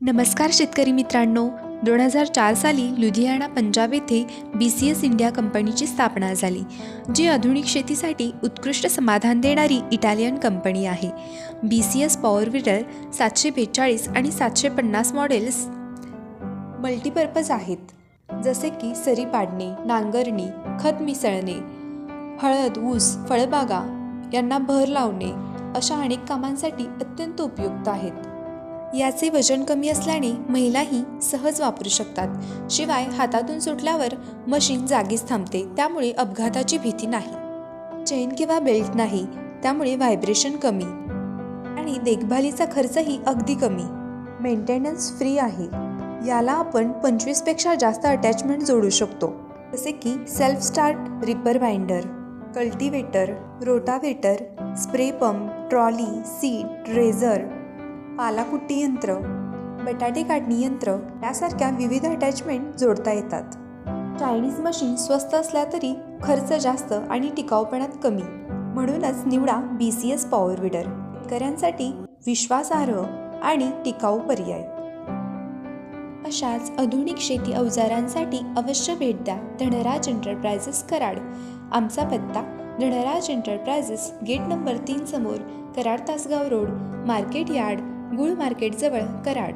नमस्कार शेतकरी मित्रांनो. दोन हजार चार साली लुधियाना पंजाब येथे बी सी एस इंडिया कंपनीची स्थापना झाली जी आधुनिक शेतीसाठी उत्कृष्ट समाधान देणारी इटालियन कंपनी आहे. B C S power weeder सातशे बेचाळीस आणि सातशे पन्नास मॉडेल्स मल्टीपर्पज आहेत. जसे की सरी पाडणे नांगरणी खत मिसळणे हळद ऊस फळबागा यांना भर लावणे अशा अनेक कामांसाठी अत्यंत उपयुक्त आहेत. याचे वजन कमी असल्याने महिलाही सहज वापरू शकतात. शिवाय हातातून सुटल्यावर मशीन जागीच थांबते त्यामुळे अपघाताची भीती नाही. चेन किंवा बेल्ट नाही त्यामुळे व्हायब्रेशन कमी. आणि देखभालीचा खर्चही अगदी कमी. मेंटेनन्स फ्री आहे. याला आपण पंचवीसपेक्षा जास्त अटॅचमेंट जोडू शकतो. जसे की self start reaper binder cultivator rotavator spray pump trolley seat razor पालाकुट्टी यंत्र बटाटे काढणी यंत्र यासारख्या विविध अटॅचमेंट जोडता येतात. चायनीज मशीन स्वस्त असल्या तरी खर्च जास्त आणि टिकाऊपणात कमी. म्हणूनच निवडा B C S power weeder शेतकऱ्यांसाठी विश्वासार्ह आणि टिकाऊ पर्याय. अशाच आधुनिक शेती अवजारांसाठी अवश्य भेट द्या धनराज एंटरप्रायझेस कराड. आमचा पत्ता धनराज एंटरप्रायझेस गेट नंबर तीन समोर Karad Tasgaon road market yard गुळ मार्केटजवळ कराड.